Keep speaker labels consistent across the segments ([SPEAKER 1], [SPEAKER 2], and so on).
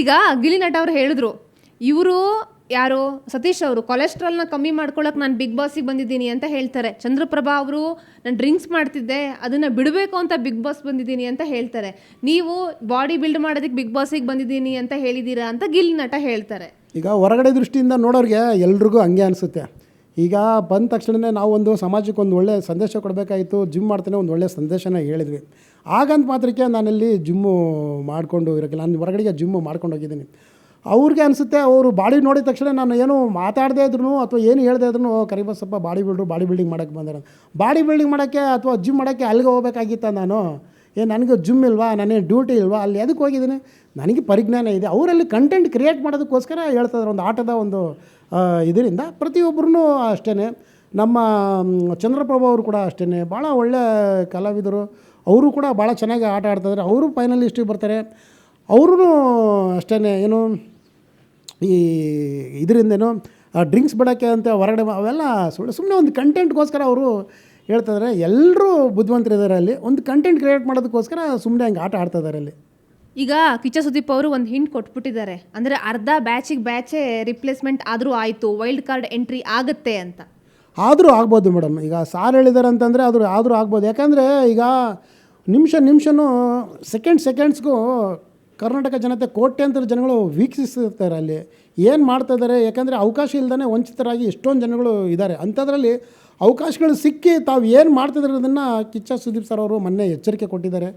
[SPEAKER 1] ಈಗ ಗಿಲಿ ನಟ ಅವ್ರು ಹೇಳಿದ್ರು, ಇವರು ಯಾರು? ಸತೀಶ್ ಅವರು. ಕೊಲೆಸ್ಟ್ರಾಲ್ನ ಕಮ್ಮಿ ಮಾಡ್ಕೊಳ್ಳೋಕೆ ನಾನು ಬಿಗ್ ಬಾಸಿಗೆ ಬಂದಿದ್ದೀನಿ ಅಂತ ಹೇಳ್ತಾರೆ. ಚಂದ್ರಪ್ರಭಾ ಅವರು, ನಾನು ಡ್ರಿಂಕ್ಸ್ ಮಾಡ್ತಿದ್ದೆ, ಅದನ್ನು ಬಿಡಬೇಕು ಅಂತ ಬಿಗ್ ಬಾಸ್ ಬಂದಿದ್ದೀನಿ ಅಂತ ಹೇಳ್ತಾರೆ. ನೀವು ಬಾಡಿ ಬಿಲ್ಡ್ ಮಾಡೋದಕ್ಕೆ ಬಿಗ್ ಬಾಸಿಗೆ ಬಂದಿದ್ದೀನಿ ಅಂತ ಹೇಳಿದ್ದೀರಾ ಅಂತ ಗಿಲ್ ನಟ ಹೇಳ್ತಾರೆ.
[SPEAKER 2] ಈಗ ಹೊರಗಡೆ ದೃಷ್ಟಿಯಿಂದ ನೋಡೋರಿಗೆ ಎಲ್ರಿಗೂ ಹಂಗೆ ಅನಿಸುತ್ತೆ. ಈಗ ಬಂದ ತಕ್ಷಣವೇ ನಾವು ಒಂದು ಸಮಾಜಕ್ಕೆ ಒಂದು ಒಳ್ಳೆಯ ಸಂದೇಶ ಕೊಡಬೇಕಾಯಿತು ಜಿಮ್ ಮಾಡ್ತಾನೆ ಒಂದು ಒಳ್ಳೆಯ ಸಂದೇಶನ ಹೇಳಿದ್ವಿ. ಆಗಂತ ಮಾತ್ರಕ್ಕೆ ನಾನಲ್ಲಿ ಜಿಮ್ಮು ಮಾಡಿಕೊಂಡು ಇರೋಕ್ಕೆ, ನಾನು ಹೊರಗಡೆಗೆ ಜಿಮ್ಮು ಮಾಡ್ಕೊಂಡು ಹೋಗಿದ್ದೀನಿ. ಅವ್ರಿಗೆ ಅನಿಸುತ್ತೆ, ಅವರು ಬಾಡಿ ನೋಡಿದ ತಕ್ಷಣ ನಾನು ಏನು ಮಾತಾಡದೇ ಇದ್ರು ಅಥವಾ ಏನು ಹೇಳದೇ ಇದ್ರು ಕರಿಬಸಪ್ಪ ಬಾಡಿ ಬಿಲ್ಡ್ರು, ಬಾಡಿ ಬಿಲ್ಡಿಂಗ್ ಮಾಡೋಕ್ಕೆ ಬಂದಿರೋದು ಬಾಡಿ ಬಿಲ್ಡಿಂಗ್ ಮಾಡೋಕ್ಕೆ ಅಥವಾ ಜಿಮ್ ಮಾಡೋಕ್ಕೆ ಅಲ್ಲಿಗೆ ಹೋಗ್ಬೇಕಾಗಿತ್ತ ನಾನು? ಏನು ನನಗೆ ಜುಮ್ ಇಲ್ವಾ? ನನಗೆ ಡ್ಯೂಟಿ ಇಲ್ವಾ? ಅಲ್ಲಿ ಎದಕ್ಕೆ ಹೋಗಿದ್ದೀನಿ? ನನಗೆ ಪರಿಜ್ಞಾನ ಇದೆ. ಅವರಲ್ಲಿ ಕಂಟೆಂಟ್ ಕ್ರಿಯೇಟ್ ಮಾಡೋದಕ್ಕೋಸ್ಕರ ಹೇಳ್ತಾಯಿದ್ರು ಒಂದು ಆಟದ ಒಂದು ಇದರಿಂದ ಪ್ರತಿಯೊಬ್ಬರೂ ಅಷ್ಟೇ ನಮ್ಮ ಚಂದ್ರಪ್ರಭು ಅವರು ಕೂಡ ಅಷ್ಟೇ ಭಾಳ ಒಳ್ಳೆ ಕಲಾವಿದರು. ಅವರು ಕೂಡ ಭಾಳ ಚೆನ್ನಾಗಿ ಆಟ ಆಡ್ತಾಯಿದ್ರು ಅವರು ಫೈನಲಿಸ್ಟಿಗೆ ಬರ್ತಾರೆ. ಅವರು ಅಷ್ಟೇ ಏನು, ಈ, ಇದರಿಂದೇನು ಡ್ರಿಂಕ್ಸ್ ಬಿಡೋಕ್ಕೆ ಅಂತ ಹೊರಗಡೆ ಅವೆಲ್ಲ ಸುಳ್ಳು. ಸುಮ್ಮನೆ ಒಂದು ಕಂಟೆಂಟ್ಗೋಸ್ಕರ ಅವರು ಹೇಳ್ತಿದ್ದಾರೆ ಎಲ್ಲರೂ ಬುದ್ಧಿವಂತರಿದ್ದಾರೆ ಅಲ್ಲಿ. ಒಂದು ಕಂಟೆಂಟ್ ಕ್ರಿಯೇಟ್ ಮಾಡೋದಕ್ಕೋಸ್ಕರ ಸುಮ್ಮನೆ ಹಂಗೆ ಆಟ ಆಡ್ತಾ ಇದ್ದಾರೆ ಅಲ್ಲಿ.
[SPEAKER 1] ಈಗ ಕಿಚ್ಚ ಸುದೀಪ್ ಅವರು ಒಂದು ಹಿಂಟ್ ಕೊಟ್ಬಿಟ್ಟಿದ್ದಾರೆ. ಅಂದರೆ ಅರ್ಧ ಬ್ಯಾಚಿಗೆ ಬ್ಯಾಚೇ ರಿಪ್ಲೇಸ್ಮೆಂಟ್ ಆದರೂ ಆಯಿತು ವೈಲ್ಡ್ ಕಾರ್ಡ್ ಎಂಟ್ರಿ ಆಗುತ್ತೆ ಅಂತ.
[SPEAKER 2] ಆದರೂ ಆಗ್ಬೋದು ಮೇಡಮ್. ಈಗ ಸಾರ್ ಹೇಳಿದ್ದಾರೆ ಅಂತಂದರೆ ಆದರೂ ಆದರೂ ಆಗ್ಬೋದು. ಯಾಕಂದರೆ ಈಗ ನಿಮಿಷ ನಿಮಿಷನೂ ಸೆಕೆಂಡ್ ಸೆಕೆಂಡ್ಸ್ಗೂ ಕರ್ನಾಟಕ ಜನತೆ ಕೋಟ್ಯಂತರ ಜನಗಳು ವೀಕ್ಷಿಸ್ತಾರೆ ಅಲ್ಲಿ. ಏನು ಮಾಡ್ತಾ ಇದ್ದಾರೆ ಯಾಕಂದರೆ ಅವಕಾಶ ಇಲ್ಲದೇ ವಂಚಿತರಾಗಿ ಎಷ್ಟೊಂದು ಜನಗಳು ಇದ್ದಾರೆ ಅಂಥದ್ರಲ್ಲಿ ಅವಕಾಶಗಳು ಸಿಕ್ಕಿ ತಾವು ಏನು ಮಾಡ್ತಿದ್ದಾರೆ ಅದನ್ನು ಕಿಚ್ಚ ಸುದೀಪ್ ಸರ್ ಅವರು ಮೊನ್ನೆ ಎಚ್ಚರಿಕೆ ಕೊಟ್ಟಿದ್ದಾರೆ.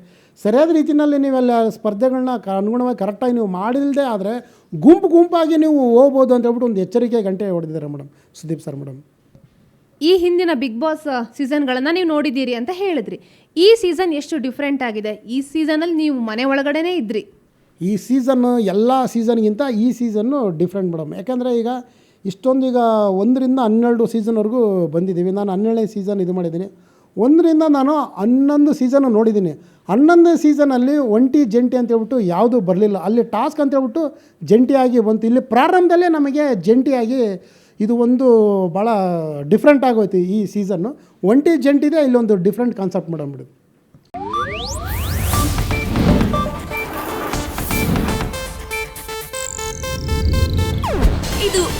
[SPEAKER 2] ಸರಿಯಾದ ರೀತಿಯಲ್ಲಿ ನೀವೆಲ್ಲ ಸ್ಪರ್ಧೆಗಳನ್ನ ಅನುಗುಣವಾಗಿ ಕರೆಕ್ಟಾಗಿ ನೀವು ಮಾಡಿಲ್ಲದೆ ಆದರೆ ಗುಂಪು ಗುಂಪಾಗಿ ನೀವು ಹೋಗ್ಬೋದು ಅಂತ ಹೇಳ್ಬಿಟ್ಟು ಒಂದು ಎಚ್ಚರಿಕೆ ಗಂಟೆ ಹೊಡೆದಿದ್ದಾರೆ ಮೇಡಮ್, ಸುದೀಪ್ ಸರ್ ಮೇಡಮ್.
[SPEAKER 1] ಈ ಹಿಂದಿನ ಬಿಗ್ ಬಾಸ್ ಸೀಸನ್ಗಳನ್ನು ನೀವು ನೋಡಿದ್ದೀರಿ ಅಂತ ಹೇಳಿದ್ರಿ. ಈ ಸೀಸನ್ ಎಷ್ಟು ಡಿಫ್ರೆಂಟ್ ಆಗಿದೆ? ಈ ಸೀಸನಲ್ಲಿ ನೀವು ಮನೆ ಒಳಗಡೆನೇ ಇದ್ರಿ.
[SPEAKER 2] ಈ ಸೀಸನ್ನು ಎಲ್ಲ ಸೀಸನ್ಗಿಂತ ಈ ಸೀಸನ್ನು ಡಿಫ್ರೆಂಟ್ ಮೇಡಮ್. ಯಾಕೆಂದರೆ ಈಗ ಇಷ್ಟೊಂದು ಈಗ ಒಂದರಿಂದ ಹನ್ನೆರಡು ಸೀಸನ್ವರೆಗೂ ಬಂದಿದ್ದೀವಿ. ನಾನು ಹನ್ನೆರಡನೇ ಸೀಸನ್ ಇದು ಮಾಡಿದ್ದೀನಿ. ಒಂದರಿಂದ ನಾನು ಹನ್ನೊಂದು ಸೀಸನ್ನು ನೋಡಿದ್ದೀನಿ. ಹನ್ನೊಂದು ಸೀಸನಲ್ಲಿ ಒಂಟಿ ಜಂಟಿ ಅಂತ ಹೇಳ್ಬಿಟ್ಟು ಯಾವುದೂ ಬರಲಿಲ್ಲ. ಅಲ್ಲಿ ಟಾಸ್ಕ್ ಅಂತ ಹೇಳ್ಬಿಟ್ಟು ಜಂಟಿಯಾಗಿ ಬಂತು. ಇಲ್ಲಿ ಪ್ರಾರಂಭದಲ್ಲೇ ನಮಗೆ ಜಂಟಿಯಾಗಿ ಇದು ಒಂದು ಭಾಳ ಡಿಫ್ರೆಂಟ್ ಆಗೋಯ್ತು ಈ ಸೀಸನ್ನು ಒಂಟಿ ಜಂಟಿದೆ, ಇಲ್ಲೊಂದು ಡಿಫ್ರೆಂಟ್ ಕಾನ್ಸೆಪ್ಟ್ ಮೇಡಮ್ ಬಿಡು.